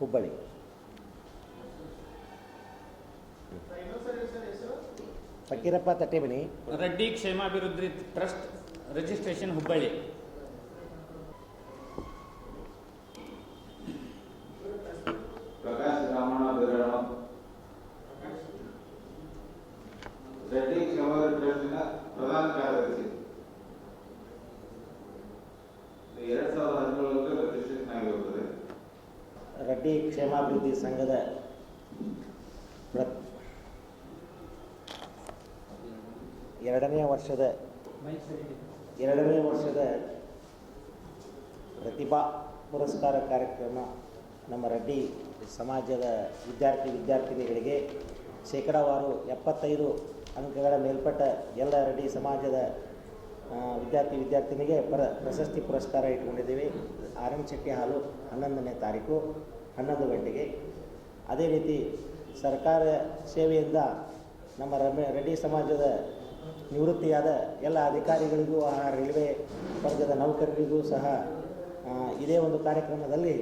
ಹುಬ್ಬಳ್ಳಿ ಫಕೀರಪ್ಪ ತಟ್ಟೆಮನಿ ರೆಡ್ಡಿ ಕ್ಷೇಮಾಭಿವೃದ್ಧಿ trust registration Hubballi Prakash Ramanna ಬಿರಣ Reddy ಕ್ಷಮರ ಟ್ರಸ್ಟಿನ ಪ್ರಧಾನ ಕಾರ್ಯದರ್ಶಿ ರೆಡ್ಡಿ ಕ್ಷೇಮಾಭಿವೃದ್ಧಿ ಸಂಘದ ಎರಡನೇ ವರ್ಷದ ಎರಡನೇ ವರ್ಷದ ಪ್ರತಿಭಾ ಪುರಸ್ಕಾರ ಕಾರ್ಯಕ್ರಮ ನಮ್ಮ ರೆಡ್ಡಿ ಸಮಾಜದ ವಿದ್ಯಾರ್ಥಿ ವಿದ್ಯಾರ್ಥಿನಿಗಳಿಗೆ ಶೇಕಡಾವಾರು ಎಪ್ಪತ್ತೈದು ಅಂಕಗಳ ಮೇಲ್ಪಟ್ಟ ಎಲ್ಲ ರೆಡ್ಡಿ ಸಮಾಜದ ವಿದ್ಯಾರ್ಥಿ ವಿದ್ಯಾರ್ಥಿನಿಗೆ ಪರ ಪ್ರಶಸ್ತಿ ಪುರಸ್ಕಾರ ಇಟ್ಕೊಂಡಿದ್ದೀವಿ. ಆರ್ ಶೆಟ್ಟಿ ಹಾಲು ಹನ್ನೊಂದನೇ ತಾರೀಕು. ಹನ್ನೊಂದು ಗಂಟೆಗೆ. ಅದೇ ರೀತಿ ಸರ್ಕಾರ ಸೇವೆಯಿಂದ ನಮ್ಮ ರಮೆ, ರೆಡ್ಡಿ ಸಮಾಜದ ನಿವೃತ್ತಿಯಾದ ಎಲ್ಲ ಅಧಿಕಾರಿಗಳಿಗೂ, ಆ ರೈಲ್ವೆ ವರ್ಗದ ನೌಕರರಿಗೂ ಸಹ ಇದೇ ಒಂದು ಕಾರ್ಯಕ್ರಮದಲ್ಲಿ